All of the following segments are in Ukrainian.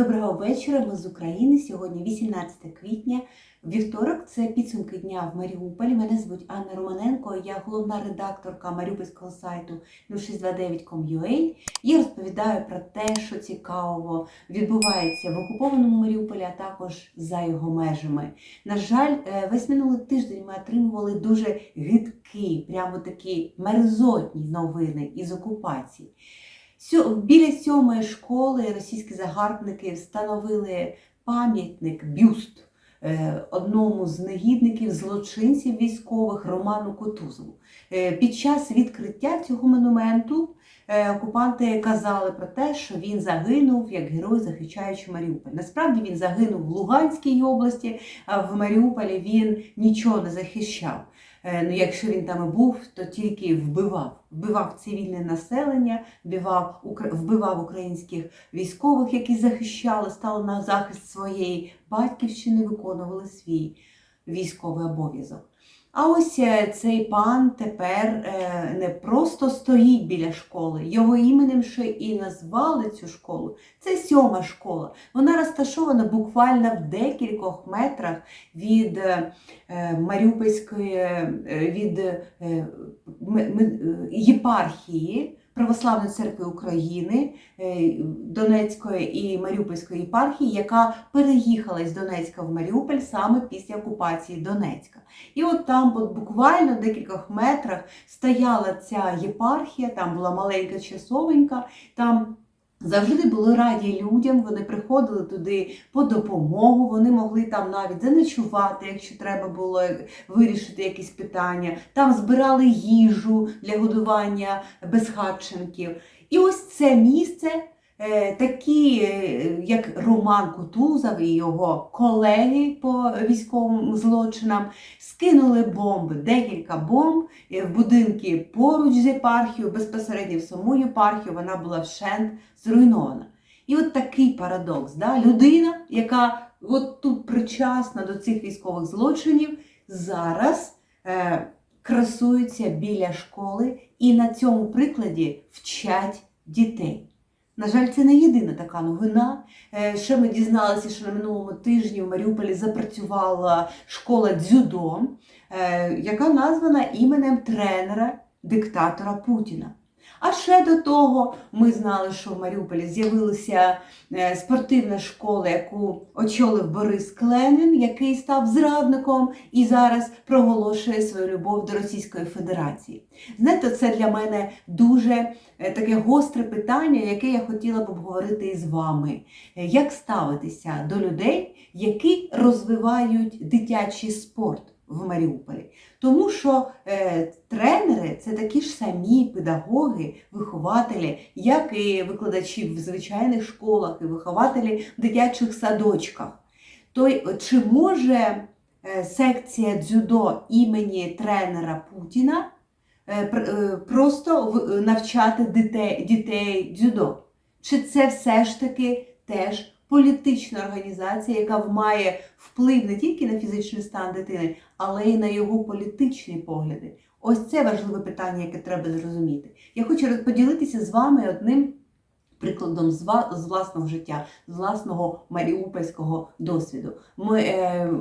Доброго вечора. Ми з України. Сьогодні 18 квітня. Вівторок це підсумки дня в Маріуполі. Мене звуть Анна Романенко. Я головна редакторка маріупольського сайту 0629.com.ua і розповідаю про те, що цікавого відбувається в окупованому Маріуполі, а також за його межами. На жаль, е, весь минулий тиждень ми отримували дуже гидкі, прямо такі мерзотні новини із окупації. Біля сьомої школи російські загарбники встановили пам'ятник, бюст е, одному з негідників, злочинців військових Роману Котузову. Е, Під час відкриття цього монументу е, окупанти казали про те, що він загинув як герой, захищаючи Маріуполь. Насправді він загинув в Луганській області, а в Маріуполі він нічого не захищав. Е, Ну, якщо він там був, то тільки вбивав. Вбивав цивільне населення, вбивав, вбивав українських військових, які захищали, стали на захист своєї батьківщини, виконували свій військовий обов'язок. А ось е, цей пан тепер е, не просто стоїть біля школи, його іменем ще і назвали цю школу. Це сьома школа. Вона розташована буквально в декількох метрах від е, Маріупольської від єпархії Православної церкви України, е, Донецької і Маріупольської єпархії, яка переїхала з Донецька в Маріуполь саме після окупації Донецька. І от там от буквально в декількох метрах стояла ця єпархія, там була маленька часовенька, там завжди були раді людям, вони приходили туди по допомогу, вони могли там навіть заночувати, якщо треба було вирішити якісь питання. Там збирали їжу для годування безхатченків. І ось це місце. Е, Такі, е, як Роман Кутузов і його колеги по військовим злочинам, скинули бомби, декілька бомб е, в будинки поруч з єпархією, безпосередньо в саму єпархію, вона була вщент зруйнована. І от такий парадокс. Да? Людина, яка от тут причасна до цих військових злочинів, зараз е, красується біля школи і на цьому прикладі вчать дітей. На жаль, це не єдина така новина. Е, Ще ми дізналися, що на минулому тижні в Маріуполі запрацювала школа дзюдо, е, яка названа іменем тренера диктатора Путіна. А ще до того ми знали, що в Маріуполі з'явилася е, спортивна школа, яку очолив Борис Кленін, який став зрадником і зараз проголошує свою любов до Російської Федерації. Знаєте, це для мене дуже е, таке гостре питання, яке я хотіла б обговорити із вами. Е, Як ставитися до людей, які розвивають дитячий спорт в Маріуполі? Тому що е, тренери це такі ж самі педагоги, вихователі, як і викладачі в звичайних школах, і вихователі в дитячих садочках. То чи може е, секція дзюдо імені тренера Путіна е, е, просто навчати дітей, дітей дзюдо? Чи це все ж таки теж політична організація, яка має вплив не тільки на фізичний стан дитини, але й на його політичні погляди? Ось це важливе питання, яке треба зрозуміти. Я хочу поділитися з вами одним прикладом з власного життя, з власного маріупольського досвіду. Ми, е,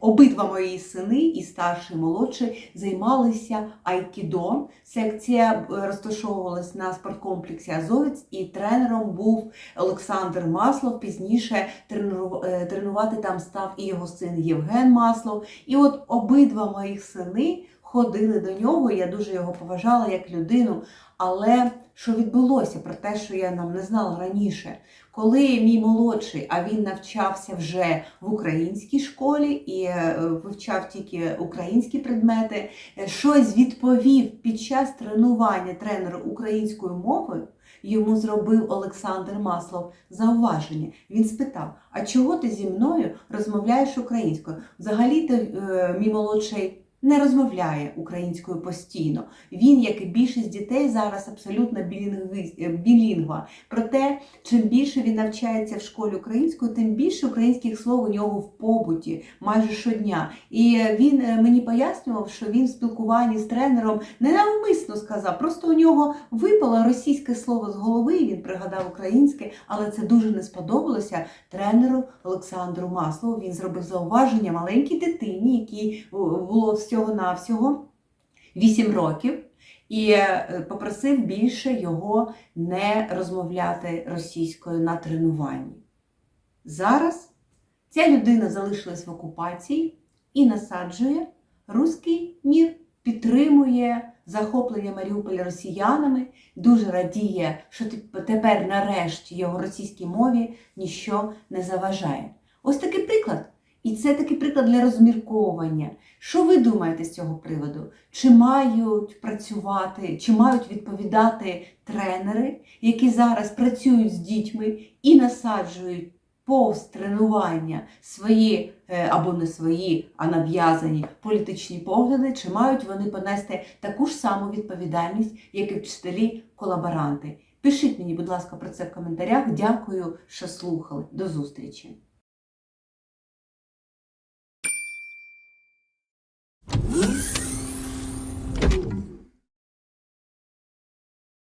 обидва мої сини, і старший, і молодший, займалися айкідо. Секція е, розташовувалась на спорткомплексі Азовець, і тренером був Олександр Маслов. Пізніше е, тренувати там став і його син Євген Маслов. І от обидва моїх сини ходили до нього. Я дуже його поважала як людину. Але що відбулося про те, що я нам не знала раніше, коли мій молодший, а він навчався вже в українській школі і е, вивчав тільки українські предмети, е, щось відповів під час тренування тренера українською мовою. Йому зробив Олександр Маслов зауваження. Він спитав: А чого ти зі мною розмовляєш українською? Взагалі, то е, мій молодший не розмовляє українською постійно. Він, як і більшість дітей, зараз абсолютно е, білінгва. Проте, чим більше він навчається в школі українською, тим більше українських слов у нього в побуті майже щодня. І е, він е, мені пояснював, що він в спілкуванні з тренером ненавмисно сказав, просто у нього випало російське слово з голови, і він пригадав українське, але це дуже не сподобалося тренеру Олександру Маслову. Він зробив зауваження маленькій дитині, якій було всього-навсього 8 років, і е, попросив більше його не розмовляти російською на тренуванні. Зараз ця людина залишилась в окупації і насаджує руський мір, підтримує захоплення Маріуполя росіянами, дуже радіє, що тепер нарешті його російській мові ніщо не заважає. Ось такий приклад. І це такий приклад для розмірковування. Що ви думаєте з цього приводу? Чи мають працювати, чи мають відповідати тренери, які зараз працюють з дітьми і насаджують повз тренування свої е, або не свої, а нав'язані політичні погляди, чи мають вони понести таку ж саму відповідальність, як і вчителі-колаборанти? Пишіть мені, будь ласка, про це в коментарях. Дякую, що слухали. До зустрічі! Chinese